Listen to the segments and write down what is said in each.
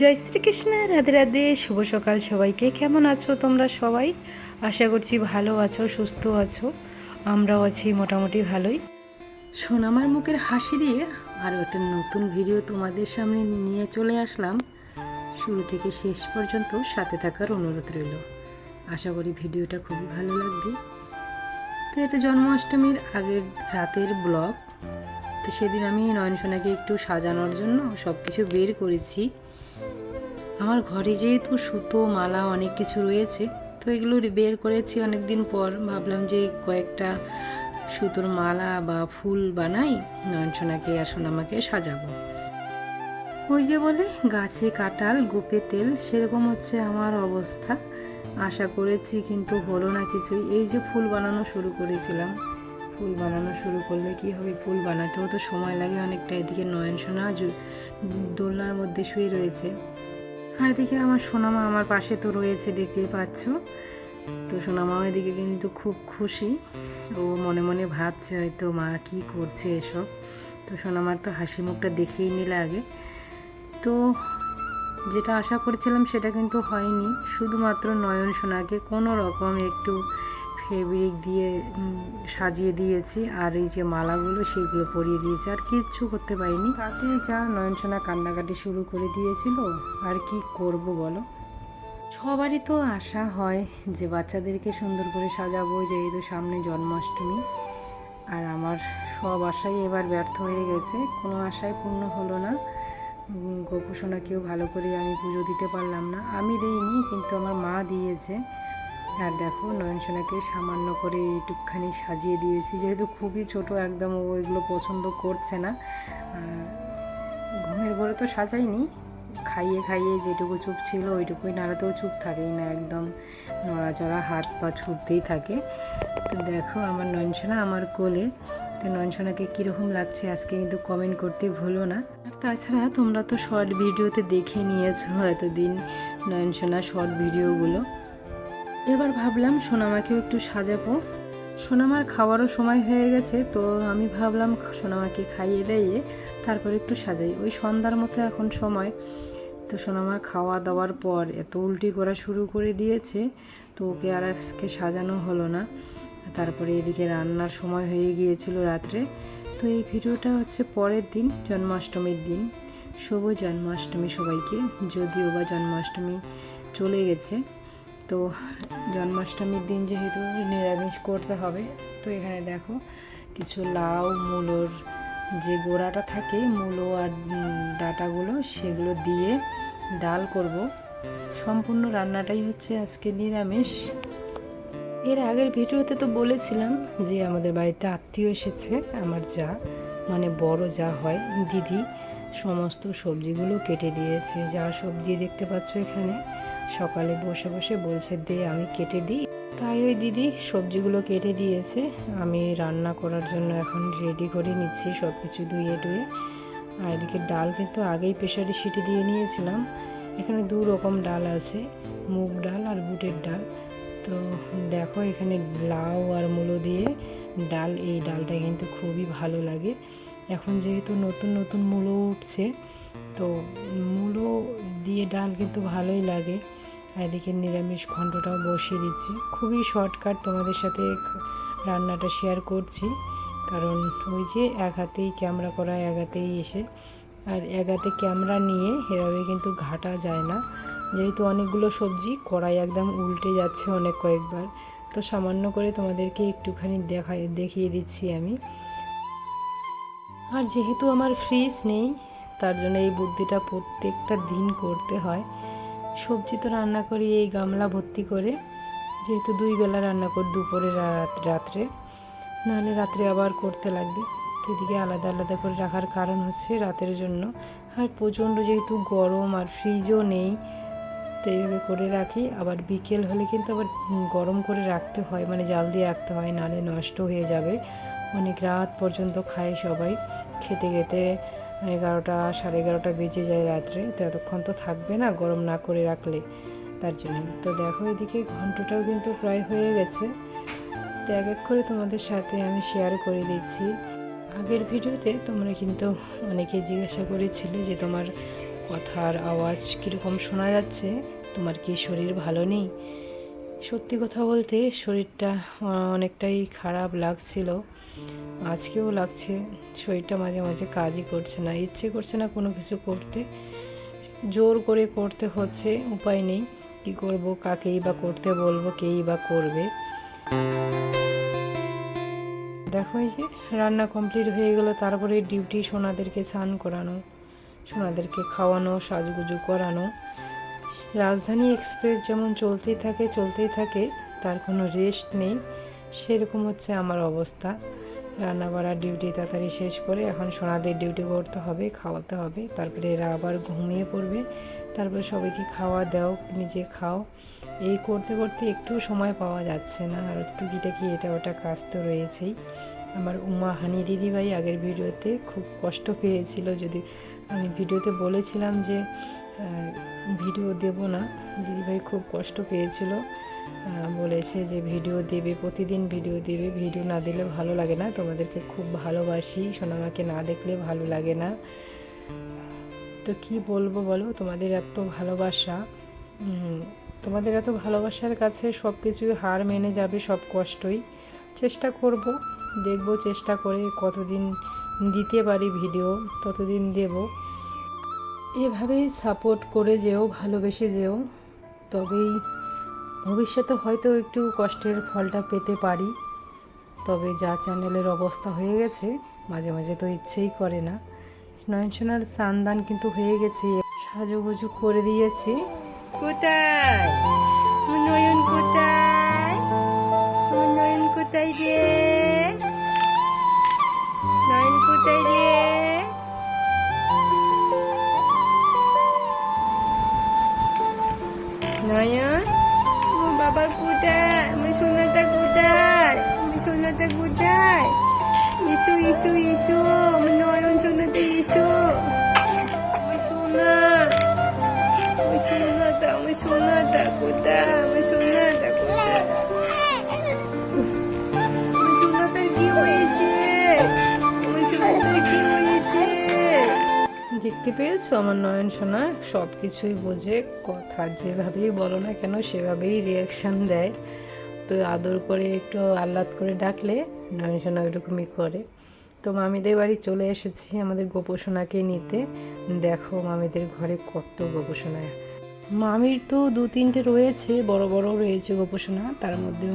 জয় শ্রীকৃষ্ণ রাধে রাধে, শুভ সকাল সবাইকে। কেমন আছো তোমরা সবাই? আশা করছি ভালো আছো, সুস্থ আছো। আমরাও আছি মোটামুটি ভালোই। সোনামার মুখের হাসি দিয়ে আরও একটা নতুন ভিডিও তোমাদের সামনে নিয়ে চলে আসলাম। শুরু থেকে শেষ পর্যন্ত সাথে থাকার অনুরোধ রইল। আশা করি ভিডিওটা খুবই ভালো লাগবে। তো এটা জন্মাষ্টমীর আগের রাতের ব্লগ। তো সেদিন আমি নয়নসোনাকে একটু সাজানোর জন্য সব কিছু বের করেছি। আমার ঘরে যেহেতু সুতো, মালা অনেক কিছু রয়েছে, তো এগুলো বের করেছি অনেক দিন পর। ভাবলাম যে কয়েকটা সুতোর মালা বা ফুল বানাই নয়নসোনাকে আসুন আমাকে সাজাবো। ওই যে বলে, গাছে কাটাল গোপে তেল, সেরকম হচ্ছে আমার অবস্থা। আশা করেছি কিন্তু হলো না কিছুই। এই যে ফুল বানানো শুরু করেছিলাম, ফুল বানানো শুরু করলে কি হবে? ফুল বানাতেও তো সময় লাগে অনেকটা। এদিকে নয়ন সোনা জু- দোলনার মধ্যে শুয়ে রয়েছে। আর এদিকে আমার সোনামা আমার পাশে তো রয়েছে, দেখতেই পাচ্ছ। তো সোনামা এদিকে কিন্তু খুব খুশি। ও মনে মনে ভাবছে হয়তো মা কি করছে এসব। তো সোনামার তো হাসি মুখটা দেখেই নিলে আগে তো যেটা আশা করেছিলাম সেটা কিন্তু হয়নি। শুধুমাত্র নয়ন সোনাকে কোনো রকম একটু ফেব্রিক দিয়ে সাজিয়ে দিয়েছি। আর এই যে মালাগুলো সেগুলো পরিয়ে দিয়েছি। আর কিচ্ছু করতে পারিনি। তাতে যা নয়ন সোনা কান্নাকাটি শুরু করে দিয়েছিল। আর কি করব বলো? সবারই তো আশা হয় যে বাচ্চাদেরকে সুন্দর করে সাজাবো যেহেতু সামনে জন্মাষ্টমী। আর আমার সব আশাই এবার ব্যর্থ হয়ে গেছে। কোনো আশাই পূর্ণ হলো না। উম, গোপুসোনাকেও ভালো করে আমি পুজো দিতে পারলাম না। আমি দিইনি কিন্তু আমার মা দিয়েছে। আর দেখো নয়নসোনাকে সামান্য করে এইটুকখানি সাজিয়ে দিয়েছি। যেহেতু খুবই ছোট, একদম ও এগুলো পছন্দ করছে না। ঘুমের ঘরে তো সাজাইনি। খাইয়ে খাইয়ে যেটুকু চুপ ছিল, ওইটুকুই নাড়াতেও চুপ থাকেই না, একদম নড়াচড়া হাত পা ছুটতেই থাকে। তো দেখো আমার নয়নসোনা আমার কোলে। তো নয়নসোনাকে কীরকম লাগছে আজকে কিন্তু কমেন্ট করতে ভুলো না। আর তাছাড়া তোমরা তো শর্ট ভিডিওতে দেখে নিয়েছো এতদিন নয়নসোনা শর্ট ভিডিওগুলো এবার ভাবলাম সোনামাকেও একটু সাজাবো। সোনামার খাওয়ারও সময় হয়ে গেছে, তো আমি ভাবলাম সোনামাকে খাইয়ে দিয়ে তারপর একটু সাজাই। ওই সন্ধ্যার মতো এখন সময়। তো সোনামা খাওয়া দাওয়ার পর এত উল্টি করা শুরু করে দিয়েছে, তো ওকে আর আজকে সাজানো হলো না। তারপরে এদিকে রান্নার সময় হয়ে গিয়েছিল রাত্রে। তো এই ভিডিওটা হচ্ছে পরের দিন, জন্মাষ্টমীর দিন। শুভ জন্মাষ্টমী সবাইকে। যদিও বা জন্মাষ্টমী চলে গেছে তো জন্মাষ্টমীর দিন যেহেতু নিরামিষ করতে হবে, তো এখানে দেখো কিছু লাউ, মূলোর যে গোড়াটা থাকে, মূলো আর ডাঁটাগুলো, সেগুলো দিয়ে ডাল করব। সম্পূর্ণ রান্নাটাই হচ্ছে আজকে নিরামিষ। এর আগের ভিডিওতে তো বলেছিলাম যে আমাদের বাড়িতে আত্মীয় এসেছে, আমার যা মানে বড় যা হয়, দিদি, সমস্ত সবজিগুলো কেটে দিয়েছে, যা সবজি দেখতে পাচ্ছ এখানে। সকালে বসে বসে বলছে, দে, আমি কেটে দিই। তাই ওই দিদি সবজিগুলো কেটে দিয়েছে। আমি রান্না করার জন্য এখন রেডি করে নিচ্ছি সব কিছু ধুয়ে টুয়ে। আর এদিকে ডাল কিন্তু আগেই প্রেশারে সিটি দিয়ে নিয়েছিলাম। এখানে দু রকম ডাল আছে, মুগ ডাল আর বুটের ডাল। তো দেখো এখানে লাউ আর মূলো দিয়ে ডাল, এই ডালটা কিন্তু খুবই ভালো লাগে। এখন যেহেতু নতুন নতুন মূলো উঠছে, তো মূলো দিয়ে ডাল কিন্তু ভালোই লাগে। এদিকে নিরামিষ ঘন্টটাও বসিয়ে দিচ্ছি। খুবই শর্টকাট তোমাদের সাথে রান্নাটা শেয়ার করছি। কারণ ওই যে এক হাতেই ক্যামেরা করা, এক হাতেই এসে। আর এক হাতে ক্যামেরা নিয়ে এভাবে কিন্তু ঘাটা যায় না। যেহেতু অনেকগুলো সবজি, কড়াই একদম উল্টে যাচ্ছে অনেক কয়েকবার। তো সামান্য করে তোমাদেরকে একটুখানি দেখা দেখিয়ে দিচ্ছি আমি। আর যেহেতু আমার ফ্রিজ নেই, তার জন্য এই বুদ্ধিটা প্রত্যেকটা দিন করতে হয়। সবজি তো রান্না করি এই গামলা ভর্তি করে, যেহেতু দুই বেলা রান্না করি দুপুরে রাত, রাত্রে। নাহলে রাত্রে আবার করতে লাগবে। তো এদিকে আলাদা আলাদা করে রাখার কারণ হচ্ছে রাতের জন্য। আর প্রচণ্ড যেহেতু গরম আর ফ্রিজও নেই, তো এইভাবে করে রাখি। আবার বিকেল হলে কিন্তু আবার গরম করে রাখতে হয় মানে জাল দিয়ে রাখতে হয়, নাহলে নষ্ট হয়ে যাবে। অনেক রাত পর্যন্ত খায় সবাই, খেতে খেতে এগারোটা, সাড়ে এগারোটা বেজে যায় রাত্রে। তো এতক্ষণ তো থাকবে না গরম না করে রাখলে তার জন্য। তো দেখো এদিকে ঘন্টটাও কিন্তু প্রায় হয়ে গেছে। তো এক এক করে তোমাদের সাথে আমি শেয়ার করে দিচ্ছি। আগের ভিডিওতে তোমরা কিন্তু অনেকে জিজ্ঞাসা করেছিলে যে তোমার কথার আওয়াজ কীরকম শোনা যাচ্ছে? তোমার কি শরীর ভালো নেই? সত্যি কথা বলতে শরীরটা অনেকটাই খারাপ লাগছিল। আজকেও লাগছে, শরীরটা মাঝে মাঝে কাজই করছে না, ইচ্ছে করছে না কোনো কিছু করতে। জোর করে করতে হচ্ছে, উপায় নেই, কি করব, কাকেই বা করতে বলব, কেই বা করবে। দেখো এই যে, রান্না কমপ্লিট হয়ে গেলো, তারপরে ডিউটি সোনাদেরকে স্নান করানো, সোনাদেরকে খাওয়ানো, সাজগুজু করানো। রাজধানী এক্সপ্রেস যেমন চলতেই থাকে চলতেই থাকে, তার কোনো রেস্ট নেই। সেরকম হচ্ছে আমার অবস্থা। রান্না বাড়ার ডিউটি তাড়াতাড়ি শেষ করে এখন সোনাদের ডিউটি করতে হবে, খাওয়াতে হবে। তারপরে এরা আবার ঘুমিয়ে পড়বে। তারপরে সবাইকে খাওয়া দাও, নিজে খাও। এই করতে করতে একটু সময় পাওয়া যাচ্ছে না। আর টুকিটাকি এটা ওটা কাজ তো রয়েছেই। আমার উমা হানি দিদিভাই আগের ভিডিওতে খুব কষ্ট পেয়েছিল। যদি আমি ভিডিওতে বলেছিলাম যে ভিডিও দেব না। দিদিভাই খুব কষ্ট পেয়েছিল। বলেছে যে ভিডিও দেবে, প্রতিদিন ভিডিও দেবে। ভিডিও না দিলে ভালো লাগে না। তোমাদেরকে খুব ভালোবাসি। সোনামাকে না দেখলে ভালো লাগে না। তো কি বলব বলো? তোমাদের এত ভালোবাসা। তোমাদের এত ভালোবাসার কাছে সব কিছুই হার মেনে যাবে সব কষ্টই। চেষ্টা করব। দেখব চেষ্টা করে কতদিন দিতে পারি ভিডিও, ততদিন দেব। এভাবেই সাপোর্ট করে যেও, ভালোবেসে যেও। তবেই ভবিষ্যতে হয়তো একটু কষ্টের ফলটা পেতে পারি। তবে যা চ্যানেলের অবস্থা হয়ে গেছে, মাঝে মাঝে তো ইচ্ছেই করে না। নয়নসোনার সান্দান কিন্তু হয়ে গেছে, সাজুগুজু করে দিয়েছি। কোথায়? নয়ন কোথায়? নয়ন কোথায় রে? নয়ন কোথায় রে? নয়ন আমার বাবা কোথায়? আমার সোনাটা কোথায়? আমার সোনাটা কোথায়? ইসু ইসু ইসু আমার নয়ন সোনাটা ইসু আমার সোনা, আমার সোনাটা আমার সোনাটা কোথায়? দেখতে পেয়েছ আমার নয়ন সোনা? সব কিছুই বোঝে, কথা যেভাবেই বলো না কেন সেভাবেই রিয়াকশান দেয়। তো আদর করে একটু আহ্লাদ করে ডাকলে নয়ন সোনা ওইরকমই করে। তো মামিদের বাড়ি চলে এসেছি আমাদের গোপোষণাকে নিতে। দেখো মামিদের ঘরে কত গোপোষণা মামির তো দু তিনটে রয়েছে, বড় বড় রয়েছে গোপোষণা তার মধ্যে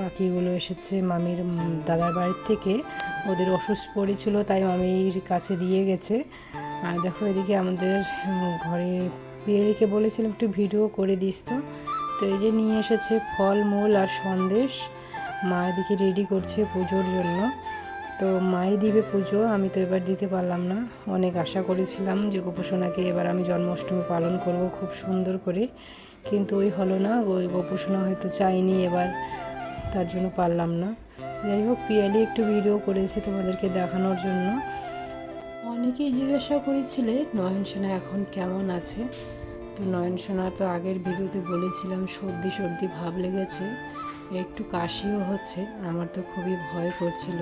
বাকিগুলো এসেছে মামির দাদার বাড়ির থেকে। ওদের অসুস্থ পড়েছিল, তাই মামির কাছে দিয়ে গেছে। আর দেখো এদিকে আমাদের ঘরে পিয়ালিকে বলেছিলাম একটু ভিডিও করে দিস তো। তো এই যে নিয়ে এসেছে ফল, মূল আর সন্দেশ। মা এদিকে রেডি করছে পুজোর জন্য। তো মাই দিবে পুজো, আমি তো এবার দিতে পারলাম না। অনেক আশা করেছিলাম যে গোপোষণাকে এবার আমি জন্মাষ্টমী পালন করব খুব সুন্দর করে। কিন্তু ওই হলো না, ওই গোপোষণা হয়তো চাইনি এবার, তার জন্য পারলাম না। যাই হোক, পিয়ালি একটু ভিডিও করেছে তোমাদেরকে দেখানোর জন্য। অনেকেই জিজ্ঞাসা করেছিলে, নয়ন সোনা এখন কেমন আছে? তো নয়ন সোনা তো আগের ভিডিওতে বলেছিলাম, সর্দি সর্দি ভাব লেগেছে, একটু কাশিও হচ্ছে, আমার তো খুবই ভয় করছিল।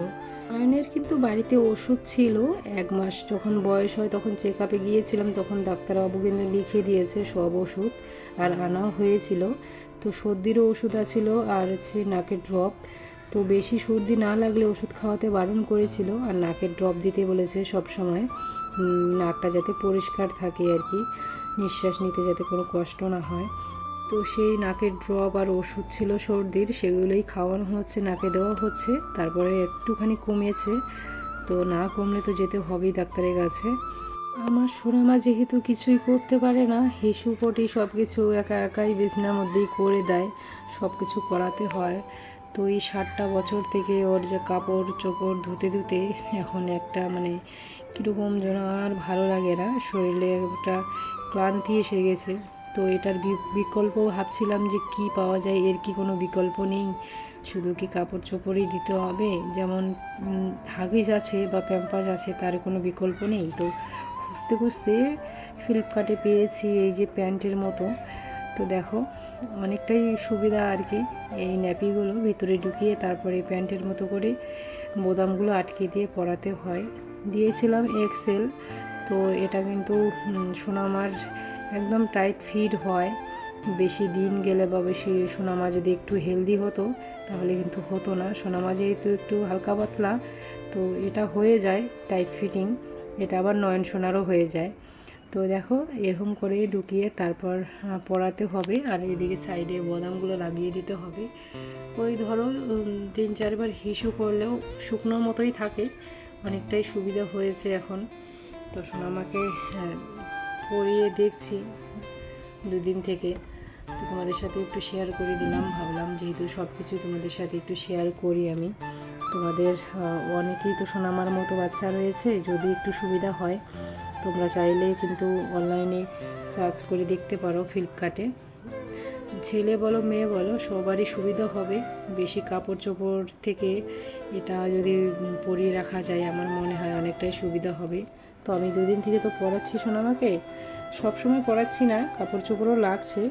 নয়নের কিন্তু বাড়িতে ওষুধ ছিল, এক মাস যখন বয়স হয় তখন চেক আপে গিয়েছিলাম, তখন ডাক্তারবাবু কিন্তু লিখে দিয়েছে সব ওষুধ, আর আনাও হয়েছিল। তো সর্দিরও ওষুধ আছিল, আর হচ্ছে নাকের ড্রপ তো বেশি সর্দি না লাগলে ওষুধ খাওয়াতে বারণ করেছিল আর নাকের ড্রপ দিতে বলেছে সব সময়। নাকটা যাতে পরিষ্কার থাকে আর কি, নিঃশ্বাস নিতে যাতে কোনো কষ্ট না হয়। তো সেই নাকের ড্রপ আর ওষুধ ছিল সর্দির, সেগুলোই খাওয়ানো হচ্ছে, নাকে দেওয়া হচ্ছে। তারপরে একটুখানি কমেছে, তো না কমলে তো যেতে হবেই ডাক্তারের কাছে। আমার সোনামা যেহেতু কিছুই করতে পারে না হিসুপটি সব কিছু একা একাই বিছনার মধ্যেই করে দেয় সব কিছু করাতে হয়। তো এই ষাটটা বছর থেকে ওর যে কাপড় চোপড় ধুতে ধুতে এখন একটা মানে কীরকম যেন আর ভালো লাগে না। শরীরে একটা ক্লান্তি এসে গেছে। তো এটার বিকল্প ভাবছিলাম যে কি পাওয়া যায়, এর কি কোনো বিকল্প নেই? শুধু কি কাপড় চোপড়ই দিতে হবে? যেমন হাগিজ আছে বা প্যাম্পাস আছে, তার কোনো বিকল্প নেই। তো খুঁজতে খুঁজতে ফ্লিপকার্টে পেয়েছি এই যে প্যান্টের মতো। তো দেখো অনেকটাই সুবিধা আর কি। এই ন্যাপিগুলো ভিতরে ঢুকিয়ে তারপরে প্যান্টের মতো করে বোদামগুলো আটকে দিয়ে পরাতে হয়। দিয়েছিলাম এক্সেল তো এটা কিন্তু সোনামার একদম টাইট ফিট হয়। বেশি দিন গেলে বা বেশি সোনামা যদি একটু হেলদি হতো, তাহলে কিন্তু হতো না। সোনামা যেহেতু একটু হালকা পাতলা, তো এটা হয়ে যায় টাইট ফিটিং। এটা আবার নয়ন সোনারও হয়ে যায়। তো দেখো এরকম করে ঢুকিয়ে তারপর পড়াতে হবে আর এদিকে সাইডে বাদামগুলো লাগিয়ে দিতে হবে। ওই ধরো তিন চারবার হিসু করলেও শুকনোর মতোই থাকে অনেকটাই সুবিধা হয়েছে এখন। তো সোনামাকে হ্যাঁ, পরিয়ে দেখছি দুদিন থেকে। তো তোমাদের সাথে একটু শেয়ার করে দিলাম ভাবলাম যেহেতু সব কিছু তোমাদের সাথে একটু শেয়ার করি আমি। তোমাদের অনেকেই তো সোনামার মতো বাচ্চা রয়েছে যদি একটু সুবিধা হয়। তোমরা চাইলে কিন্তু অনলাইনে সার্চ করে দেখতে পারো ফ্লিপকার্টে ছেলে বলো, মেয়ে বলো, সবারই সুবিধা হবে। বেশি কাপড় চোপড় থেকে এটা যদি পরিয়ে রাখা যায়, আমার মনে হয় অনেকটাই সুবিধা হবে। তো আমি দুদিন থেকে তো পড়াচ্ছি সোনামাকে। সবসময় পড়াচ্ছি না কাপড় চোপড়ও লাগছে,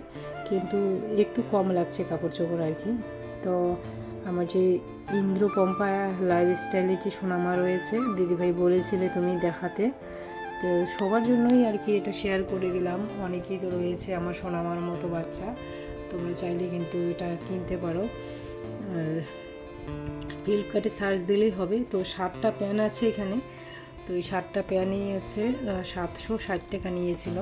কিন্তু একটু কম লাগছে কাপড় চোপড় আর কি। তো আমার যে ইন্দ্র ইন্দ্রপম্পা লাইফস্টাইলের যে সোনামা রয়েছে, দিদিভাই বলেছিলে তুমি দেখাতে। তো সবার জন্যই আর কি এটা শেয়ার করে দিলাম। অনেকেই তো রয়েছে আমার সোনামার মতো বাচ্চা। তোমরা চাইলে কিন্তু এটা কিনতে পারো। আর ফ্লিপকার্টে সার্চ দিলেই হবে। তো ষাটটা প্যান আছে এখানে। তো এই ষাটটা প্যানই হচ্ছে সাতশো ষাট টাকা নিয়েছিল।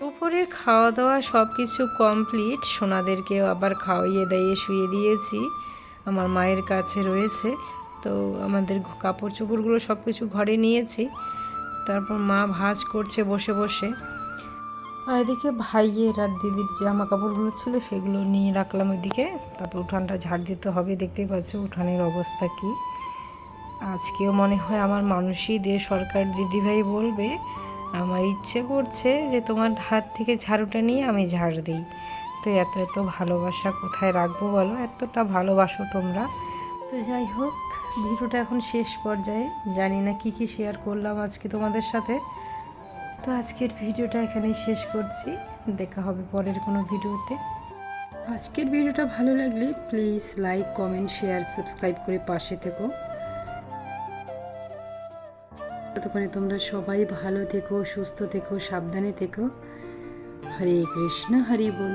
দুপুরের খাওয়া দাওয়া সব কিছু কমপ্লিট সোনাদেরকে আবার খাওয়াইয়ে, দাইয়ে শুয়ে দিয়েছি। আমার মায়ের কাছে রয়েছে। তো আমাদের কাপড় চোপড়গুলো সব কিছু ঘরে নিয়েছি। তারপর মা ভাঁজ করছে বসে বসে। আর এদিকে ভাইয়ের আর দিদির জামা কাপড়গুলো ছিল সেগুলো নিয়ে রাখলাম এদিকে তারপর উঠানটা ঝাড় দিতে হবে, দেখতেই পাচ্ছ উঠানের অবস্থা কী। আজকেও মনে হয় আমার মানুষই দিয়ে সরকার দিদিভাই বলবে, আমার ইচ্ছে করছে যে তোমার হাত থেকে ঝাড়ুটা নিয়ে আমি ঝাড় দিই। তো এত এত ভালোবাসা কোথায় রাখব বলো? এতটা ভালোবাসো তোমরা। তো যাই হোক ভিডিওটা এখন শেষ পর্যায়ে। জানি না কি কি শেয়ার করলাম আজকে তোমাদের সাথে। তো আজকের ভিডিওটা এখানেই শেষ করছি। দেখা হবে পরের কোনো ভিডিওতে। আজকের ভিডিওটা ভালো লাগলে please like comment share subscribe করে পাশে থেকো। ততক্ষণে তোমরা সবাই ভালো থেকো, সুস্থ থেকো, সাবধানে থেকো। হরে কৃষ্ণ, হরি বল।